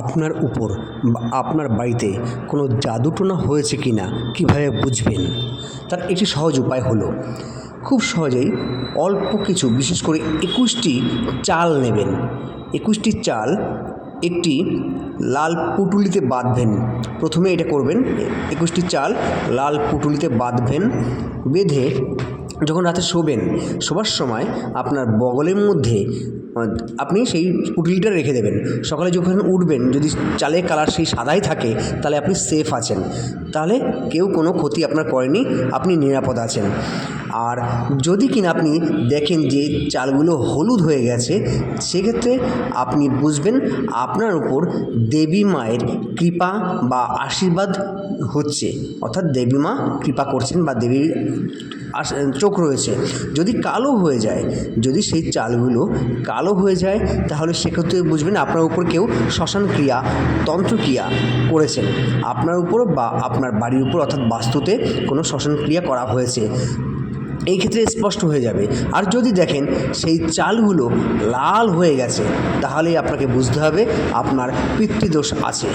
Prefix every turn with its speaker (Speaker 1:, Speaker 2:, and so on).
Speaker 1: আপনার উপর বা আপনার বাড়িতে কোনো জাদুটোনা হয়েছে কি না, কীভাবে বুঝবেন? তার একটি সহজ উপায় হলো, খুব সহজেই অল্প কিছু, বিশেষ করে একুশটি চাল নেবেন। একুশটি চাল একটি লাল পুটুলিতে বাঁধবেন। প্রথমে এটা করবেন, একুশটি চাল লাল পুটুলিতে বাঁধবেন, বেঁধে যখন রাতে শোবেন, শোবার সময় আপনার বগলের মধ্যে, আপনি সেই পুটুলিটা রেখে দেবেন। সকালে যখন উঠবেন, যদি চালের কালার সেই সাদাই থাকে, তাহলে আপনি সেফ আছেন। তাহলে কেউ কোনো ক্ষতি আপনার করেনি, আপনি নিরাপদ আছেন। আর যদি কিনা আপনি দেখেন যে চালগুলো হলুদ হয়ে গেছে, সেক্ষেত্রে আপনি বুঝবেন আপনার উপর দেবী মায়ের কৃপা বা আশীর্বাদ হচ্ছে। অর্থাৎ দেবী মা কৃপা করছেন বা দেবীর আশ- চোখ রয়েছে। যদি কালো হয়ে যায়, যদি সেই চালগুলো কালো হয়ে যায়, তাহলে সেক্ষেত্রে বুঝবেন আপনার উপর কেউ শ্মশান ক্রিয়া তন্ত্রক্রিয়া করেছেন। আপনার উপর বা আপনার বাড়ির উপর অর্থাৎ বাস্তুতে কোনো শ্মশান ক্রিয়া করা হয়েছে। এই ক্ষেত্রে স্পষ্ট হয়ে যাবে। আর যদি দেখেন সেই চালগুলো লাল হয়ে গেছে, তাহলেই আপনাকে বুঝতে হবে আপনার পিতৃদোষ আছে।